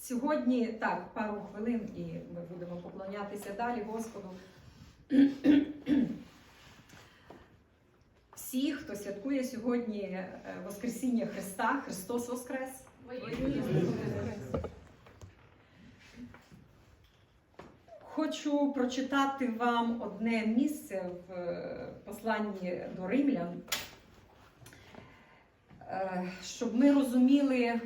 Сьогодні так, пару хвилин, і ми будемо поклонятися далі Господу. Всі, хто святкує сьогодні е, Воскресіння Христа, Христос Воскрес. Хочу прочитати вам одне місце в е, посланні до римлян, е, щоб ми розуміли,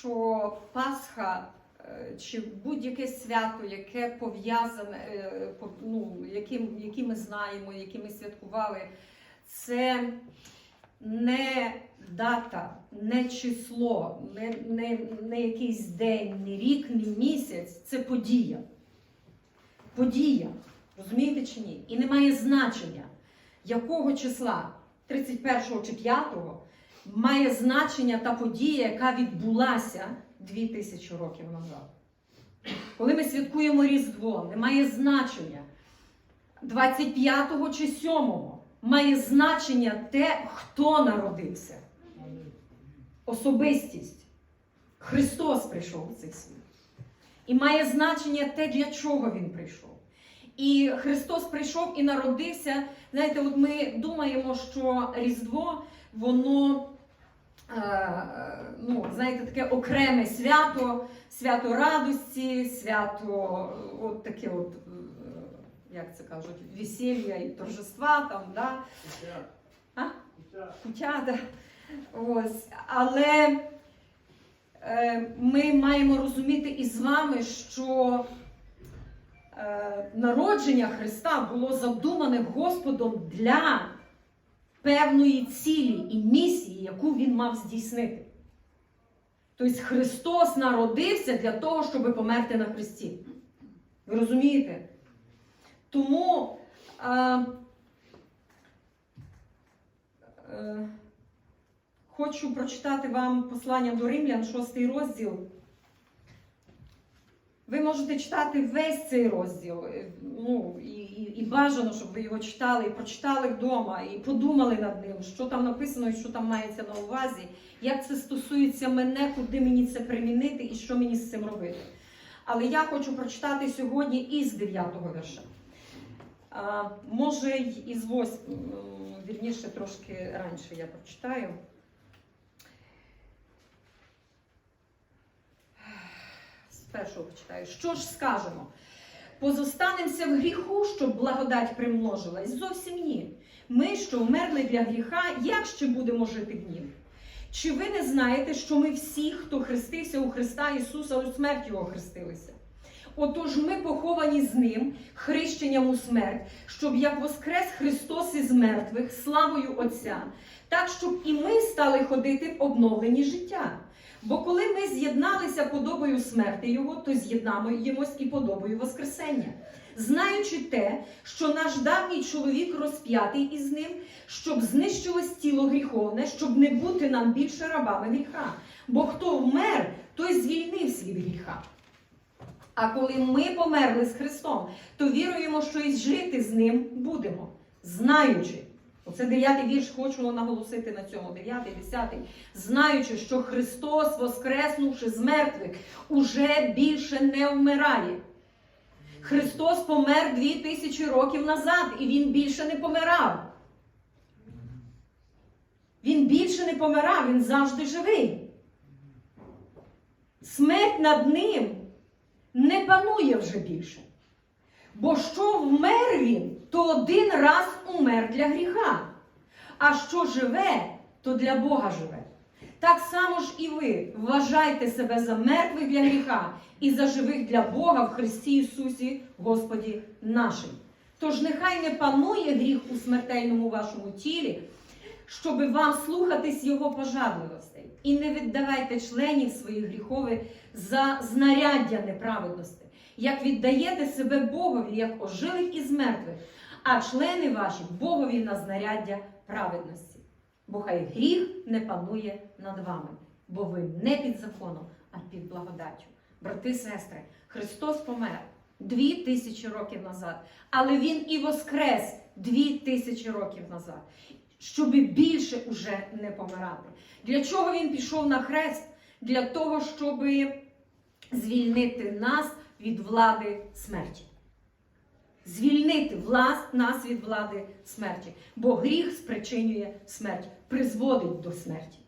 що Пасха е, чи будь-яке свято, яке пов'язане, е, ну, яким, які ми знаємо, які ми святкували, це не дата, не число, не, не, не якийсь день, не рік, не місяць, це подія. Подія. Розумієте чи ні? І немає значення, якого числа, 31 чи 5, має значення та подія, яка відбулася 2000 років назад. Коли ми святкуємо Різдво, немає значення 25 чи 7 має значення те, хто народився. Особистість. Христос прийшов у цей світ. І має значення те, для чого він прийшов. І Христос прийшов і народився. Знаєте, от ми думаємо, що Різдво, воно, е, ну, знаєте, таке окреме свято, свято радості, свято, е, от таке от, е, як це кажуть, весілля і торжества там, да? А? Кутя, да. Ось. Але ми маємо розуміти із вами, що народження Христа було задумане Господом для певної цілі і місії, яку він мав здійснити. Тобто Христос народився для того, щоб померти на Христі. Ви розумієте? Тому е, е, хочу прочитати вам послання до Римлян, шостий розділ. Ви можете читати весь цей розділ. е, Ну, і, і, і бажано, щоб ви його читали, і прочитали вдома, і подумали над ним, що там написано і що там мається на увазі, як це стосується мене, куди мені це примінити і що мені з цим робити. Але я хочу прочитати сьогодні із 9 вірша. А, може, із 8, вірніше, трошки раніше я прочитаю. Першого почитаю. Що ж скажемо? Позостанемося в гріху, щоб благодать примножилась? Зовсім ні. Ми, що вмерли для гріха, як ще будемо жити в нім? Чи ви не знаєте, що ми всі, хто хрестився у Христа Ісуса, у смерть Його хрестилися? Отож ми поховані з Ним хрещенням у смерть, щоб як воскрес Христос із мертвих, славою Отця, так щоб і ми стали ходити в обновленні життя. Бо коли ми з'єдналися подобою смерти Його, то з'єднаємось і подобою Воскресення, знаючи те, що наш давній чоловік розп'ятий із ним, щоб знищилось тіло гріховне, щоб не бути нам більше рабами гріха. Бо хто вмер, той звільнився від гріха. А коли ми померли з Христом, то віруємо, що і жити з ним будемо, знаючи. Оце дев'ятий вірш хочу наголосити на цьому, дев'ятий, десятий. Знаючи, що Христос, воскреснувши з мертвих, уже більше не вмирає. Христос помер дві тисячі років назад, і Він більше не помирав. Він більше не помирав, він завжди живий. Смерть над ним не панує вже більше. Бо що вмер він, то один раз умер для гріха. А що живе, то для Бога живе. Так само ж і ви вважайте себе за мертвих для гріха і за живих для Бога в Христі Ісусі, Господі нашим. Тож нехай не панує гріх у смертельному вашому тілі, щоби вам слухатись Його пожадливостей. І не віддавайте членів своїх гріхових за знаряддя неправедності, як віддаєте себе Богові, як ожилих із мертвих, а члени ваші Богові на знаряддя праведності. Бо хай гріх не панує над вами, бо ви не під законом, а під благодаттю. Брати, сестри, Христос помер дві тисячі років назад, але Він і воскрес дві тисячі років назад, щоб більше уже не помирати. Для чого він пішов на хрест? для того, щоб звільнити нас від влади смерті. Звільнити влас, нас від влади смерті. Бо гріх спричинює смерть, призводить до смерті.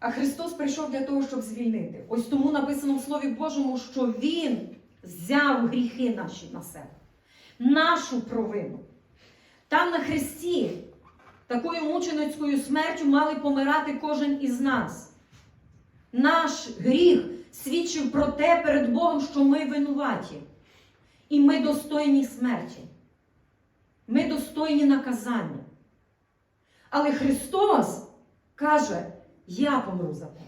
А Христос прийшов для того, щоб звільнити. Ось тому написано в Слові Божому, що Він взяв гріхи наші на себе, нашу провину. Там на Христі такою мученицькою смертю мали помирати кожен із нас. Наш гріх свідчив про те перед Богом, що ми винуваті. І ми достойні смерті. Ми достойні наказання. Але Христос каже, я помру за тебе.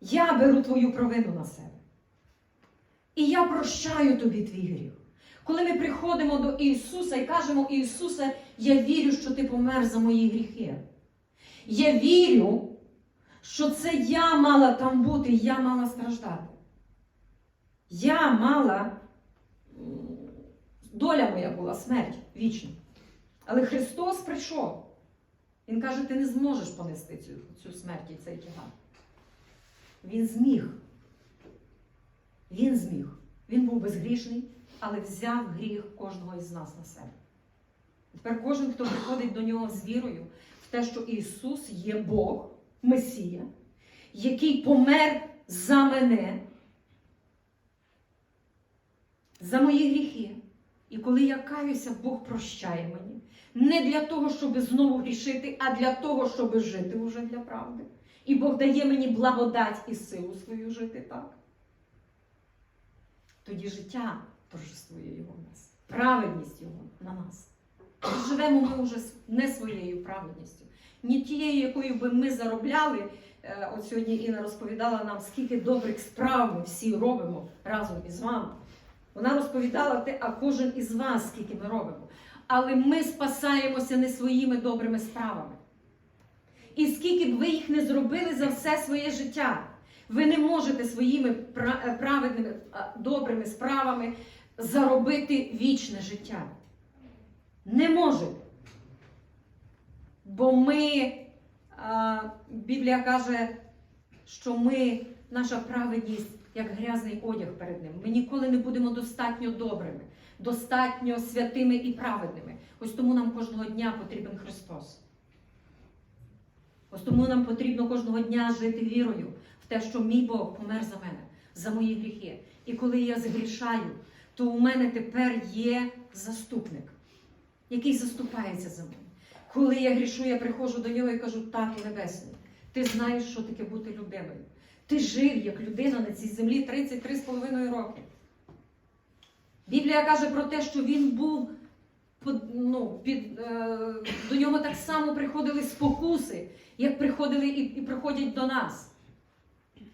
Я беру твою провину на себе. І я прощаю тобі твій гріх. Коли ми приходимо до Ісуса і кажемо, Ісусе, я вірю, що Ти помер за мої гріхи. Я вірю, що це я мала там бути, я мала страждати. Я мала, доля моя була смерть вічна. Але Христос прийшов. Він каже, ти не зможеш понести цю, цю смерть і цей тягар. Він зміг. Він зміг. Він був безгрішний, але взяв гріх кожного із нас на себе. Тепер кожен, хто приходить до нього з вірою в те, що Ісус є Бог, Месія, який помер за мене, за мої гріхи. І коли я каюся, Бог прощає мені. Не для того, щоб знову грішити, а для того, щоб жити уже для правди. І Бог дає мені благодать і силу свою жити так. Тоді життя торжествує його в нас, праведність його на нас. Живемо ми вже не своєю праведністю, не тією, якою би ми заробляли. Е, От сьогодні Інна розповідала нам, скільки добрих справ ми всі робимо разом із вами. Вона розповідала те, а кожен із вас, скільки ми робимо. Але ми спасаємося не своїми добрими справами. І скільки б ви їх не зробили за все своє життя, ви не можете своїми е, праведними, добрими справами заробити вічне життя. Не можете. Бо ми, Біблія каже, що ми, наша праведність, як грязний одяг перед ним. Ми ніколи не будемо достатньо добрими, достатньо святими і праведними. Ось тому нам кожного дня потрібен Христос. Ось тому нам потрібно кожного дня жити вірою в те, що мій Бог помер за мене, за мої гріхи. І коли я згрішаю, то у мене тепер є заступник, який заступається за мене. Коли я грішу, я приходжу до нього і кажу, Тату Небесний, ти знаєш, що таке бути любимою. Ти жив як людина на цій землі 33,5 роки. Біблія каже про те, що він був ну, під, е, до нього так само приходили спокуси, як приходили і, і приходять до нас.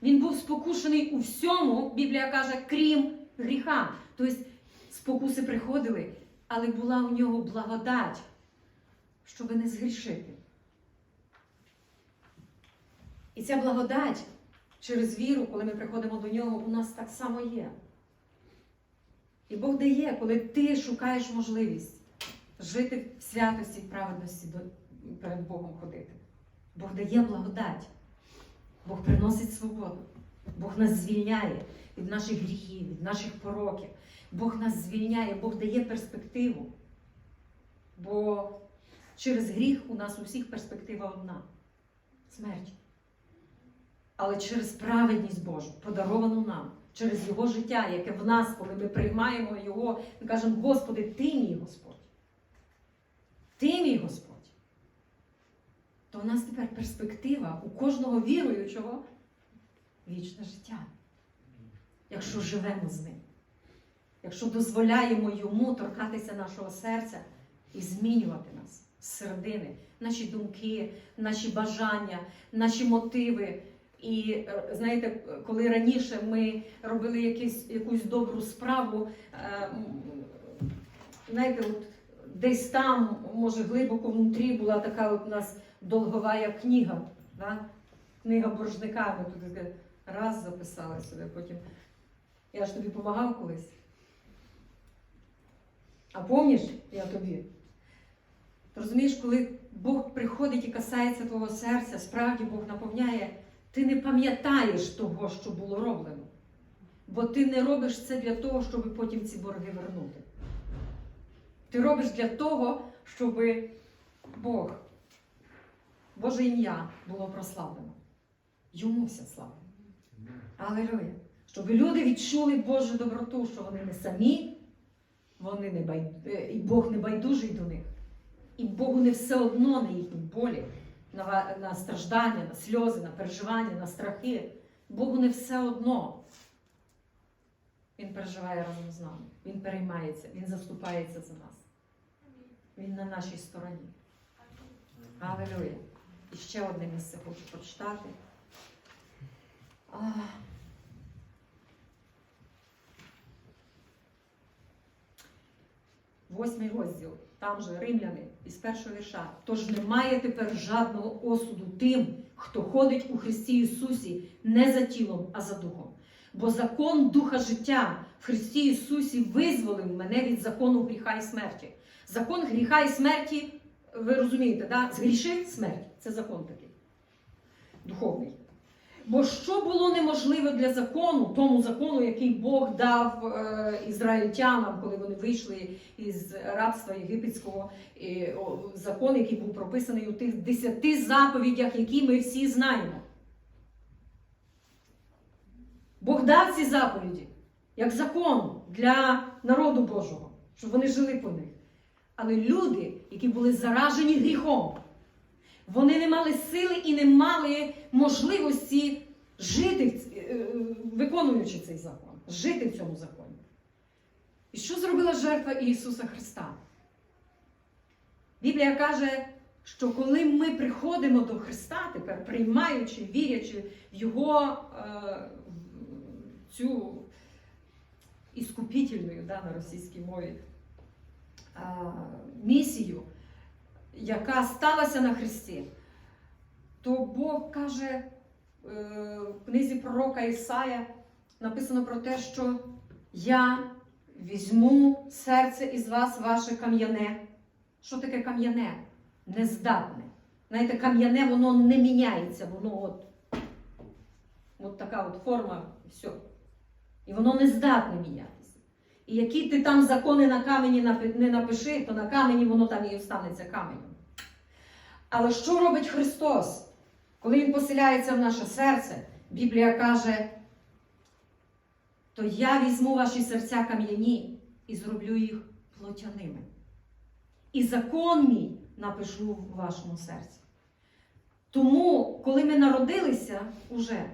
Він був спокушений у всьому, Біблія каже, крім гріха. Тобто спокуси приходили, але була у нього благодать, щоб не згрішити. І ця благодать через віру, коли ми приходимо до нього, у нас так само є. І Бог дає, коли ти шукаєш можливість жити в святості, в праведності перед Богом ходити. Бог дає благодать. Бог приносить свободу. Бог нас звільняє від наших гріхів, від наших пороків. Бог нас звільняє, Бог дає перспективу. Бо через гріх у нас у всіх перспектива одна смерть. Але через праведність Божу, подаровану нам, через Його життя, яке в нас, коли ми приймаємо Його, ми кажемо, Господи, Ти мій Господь. Ти мій Господь. То в нас тепер перспектива у кожного віруючого вічне життя. Якщо живемо з ним, якщо дозволяємо йому торкатися нашого серця і змінювати нас з середини, наші думки, наші бажання, наші мотиви. І е, знаєте, коли раніше ми робили якісь, якусь добру справу, е, знаєте, от десь там, може, глибоко внутрі була така от у нас долгова книга, да? книга боржника. Ми тут раз записали собі, потім. Я ж тобі допомагав колись. А пам'ятаєш, я тобі? Розумієш, коли Бог приходить і касається твого серця, справді Бог наповняє, ти не пам'ятаєш того, що було роблено. Бо ти не робиш це для того, щоб потім ці борги вернути. Ти робиш для того, щоб Бог, Боже ім'я було прославлено. Йому вся слава. Алелуя. Щоб люди відчули Божу доброту, що вони не самі, вони не бай... е, і Бог не байдужий до них. І Богу не все одно на їхні болі, на, на страждання, на сльози, на переживання, на страхи. Богу не все одно. Він переживає разом з нами. Він переймається, Він заступається за нас. Він на нашій стороні. Алелуя. І ще одне місце хочу прочитати. А. Восьмий розділ, там же римляни із першого вірша. Тож немає тепер жадного осуду тим, хто ходить у Христі Ісусі не за тілом, а за духом. Бо закон Духа життя в Христі Ісусі визволив мене від закону гріха і смерті. Закон гріха і смерті, ви розумієте, да? згрішив смерть. Це закон такий. Духовний. Бо що було неможливе для закону, тому закону, який Бог дав е, ізраїльтянам, коли вони вийшли із рабства єгипетського, і, о, закон, який був прописаний у тих десяти заповідях, які ми всі знаємо. Бог дав ці заповіді як закон для народу Божого, щоб вони жили по них. Але люди, які були заражені гріхом, вони не мали сили і не мали можливості жити, ц- е, виконуючи цей закон, жити в цьому законі. І що зробила жертва Ісуса Христа? Біблія каже, що коли ми приходимо до Христа, тепер приймаючи, вірячи в Його е, цю іскупітельну да, на російській мові е, місію, яка сталася на Христі, то Бог каже е, в книзі пророка Ісая написано про те, що я візьму серце із вас ваше кам'яне. Що таке кам'яне? Нездатне. Знаєте, кам'яне воно не міняється, воно от, от така от форма, все. І воно не здатне мінятися. І які ти там закони на камені не напиши, то на камені воно там і останеться каменем. Але що робить Христос? Коли Він поселяється в наше серце, Біблія каже, то я візьму ваші серця кам'яні і зроблю їх плотяними. І закон мій напишу в вашому серці. Тому, коли ми народилися уже,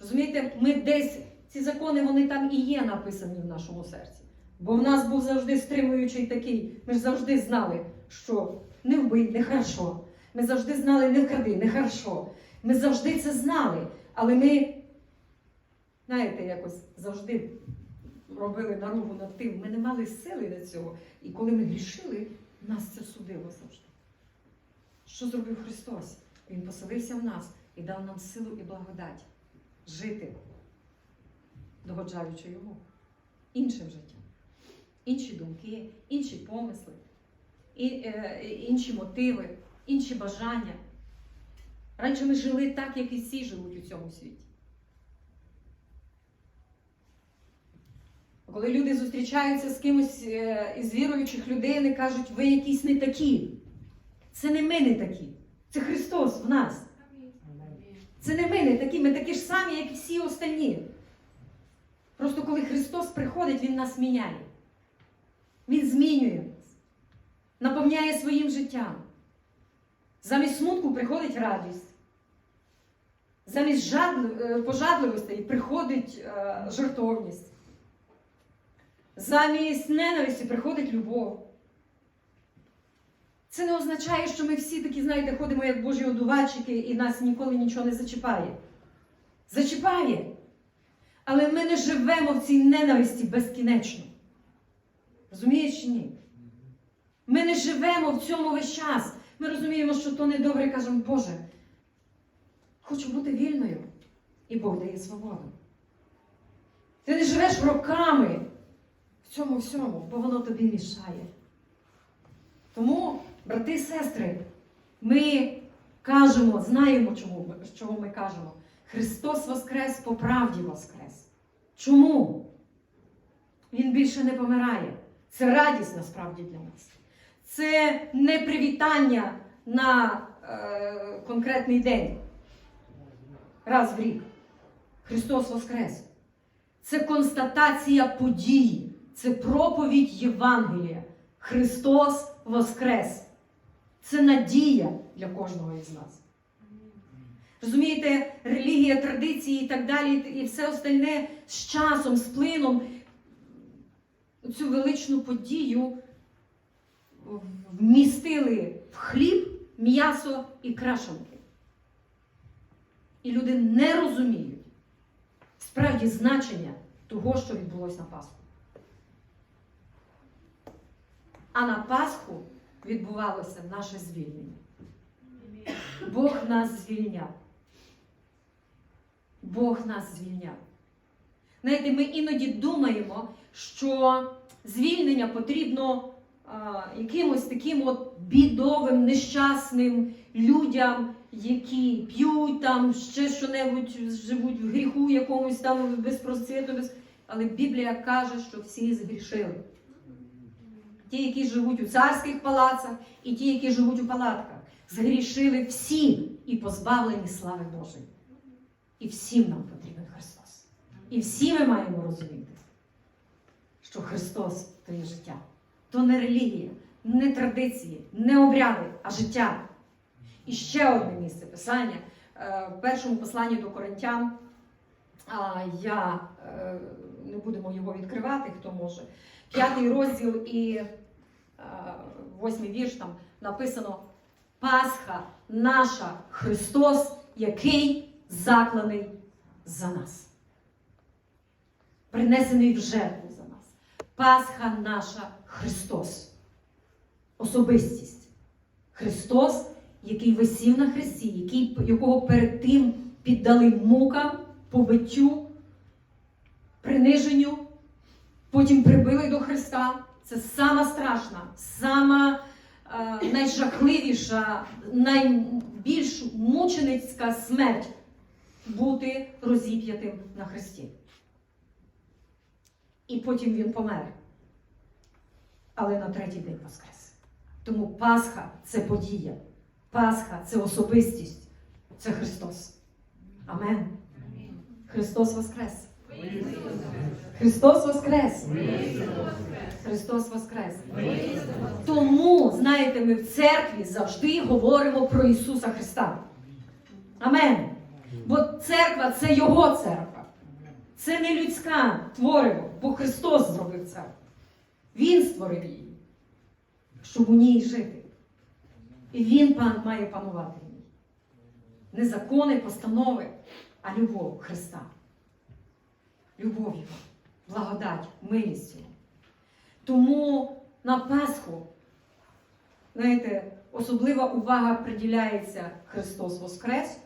розумієте, ми десь, ці закони, вони там і є написані в нашому серці. Бо в нас був завжди стримуючий такий, ми ж завжди знали, що не вбий, не хорошо. Ми завжди знали, не вкради, не хорошо. Ми завжди це знали. Але ми, знаєте, якось завжди робили наругу над тим. Ми не мали сили для цього. І коли ми грішили, нас це судило завжди. Що зробив Христос? Він поселився в нас і дав нам силу і благодать жити, догоджаючи йому іншим життям. Інші думки, інші помисли, е, інші мотиви, інші бажання. Раніше ми жили так, як і всі живуть у цьому світі. Коли люди зустрічаються з кимось е, із віруючих людей, вони кажуть, ви якісь не такі. Це не ми не такі. Це Христос в нас. Це не ми не такі, ми такі ж самі, як і всі остальні. Просто коли Христос приходить, Він нас міняє. Він змінює нас, наповняє своїм життям. Замість смутку приходить радість. Замість е, пожадливостей приходить е, жертовність. Замість ненависті приходить любов. Це не означає, що ми всі такі, знаєте, ходимо як Божі одувачики і нас ніколи нічого не зачіпає. Зачіпає. Але ми не живемо в цій ненависті безкінечно. Розумієш чи ні? Ми не живемо в цьому весь час. Ми розуміємо, що то недобре, кажемо, Боже, хочу бути вільною. І Бог дає свободу. Ти не живеш роками в цьому всьому, бо воно тобі мішає. Тому, брати і сестри, Ми кажемо, знаємо, чому, чого ми кажемо. Христос Воскрес по правді Воскрес. Чому? Він більше не помирає. Це радість насправді для нас. Це не привітання на е, конкретний день. Раз в рік. Христос Воскрес. Це констатація події, це проповідь Євангелія. Христос Воскрес. Це надія для кожного із нас. Розумієте, релігія, традиції і так далі, і все остальне з часом, з плином цю величну подію вмістили в хліб, м'ясо і крашенки. І люди не розуміють справді значення того, що відбулося на Пасху. А на Пасху відбувалося наше звільнення. Бог нас звільняв. Бог нас звільняв. Знаєте, ми іноді думаємо, що звільнення потрібно а, якимось таким от бідовим, нещасним людям, які п'ють там, ще що-небудь, живуть в гріху якомусь там без просвіту, без... Але Біблія каже, що всі згрішили. Ті, які живуть у царських палацах, і ті, які живуть у палатках, згрішили всі і позбавлені слави Божої. І всім нам потрібен Христос. І всі ми маємо розуміти, що Христос то є життя. То не релігія, не традиції, не обряди, а життя. І ще одне місце писання. Е, В першому посланні до Коринтян я е, не будемо його відкривати, хто може. П'ятий розділ і е, восьмий вірш там написано Пасха наша Христос, який закланий за нас. Принесений в жертву за нас. Пасха наша Христос. Особистість. Христос, який висів на хресті, який, якого перед тим піддали мукам, побиттю, приниженню, потім прибили до Христа. Це сама страшна, сама е, найжахливіша, найбільш мученицька смерть бути розіп'ятим на хресті. І потім він помер. Але на третій день воскрес. Тому Пасха це подія. Пасха це особистість, це Христос. Амен. Христос Воскрес. Христос Воскрес. Христос Воскрес. Тому, знаєте, ми в церкві завжди говоримо про Ісуса Христа. Амен. Бо церква це Його церква. Це не людська твориво, бо Христос зробив церкву. Він створив її, щоб у ній жити. І Він пан має панувати в. Не закони, постанови, а любов Христа. Любов Його, благодать, милість Його. Тому на Пасху, знаєте, особлива увага приділяється Христос Воскрес,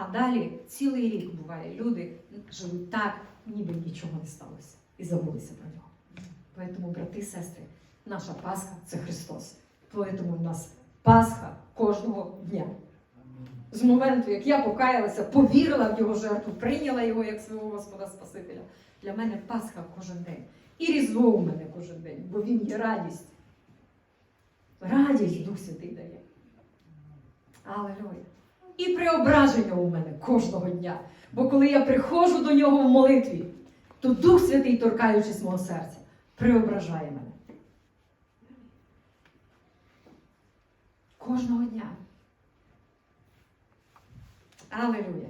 а далі цілий рік буває. Люди живуть так, ніби нічого не сталося. І забулися про нього. Тому, брати і сестри, наша Пасха це Христос. Тому в нас Пасха кожного дня. З моменту, як я покаялася, повірила в його жертву, прийняла його як свого Господа Спасителя. Для мене Пасха кожен день. І Різдво у мене кожен день, бо він є радість. Радість Дух Святий дає. Алелуя. І преображення у мене кожного дня. Бо коли я приходжу до нього в молитві, то Дух Святий, торкаючись мого серця, преображає мене. Кожного дня. Алелуя.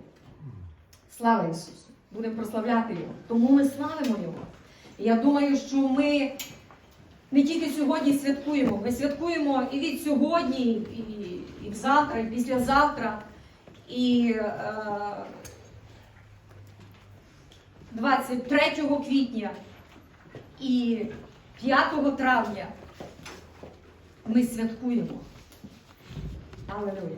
Слава Ісусу! Будемо прославляти Його. Тому ми славимо Його. І я думаю, що ми не тільки сьогодні святкуємо, ми святкуємо і від сьогодні, і, і завтра, і післязавтра. І е, 23 квітня і 5 травня ми святкуємо. Алелуя.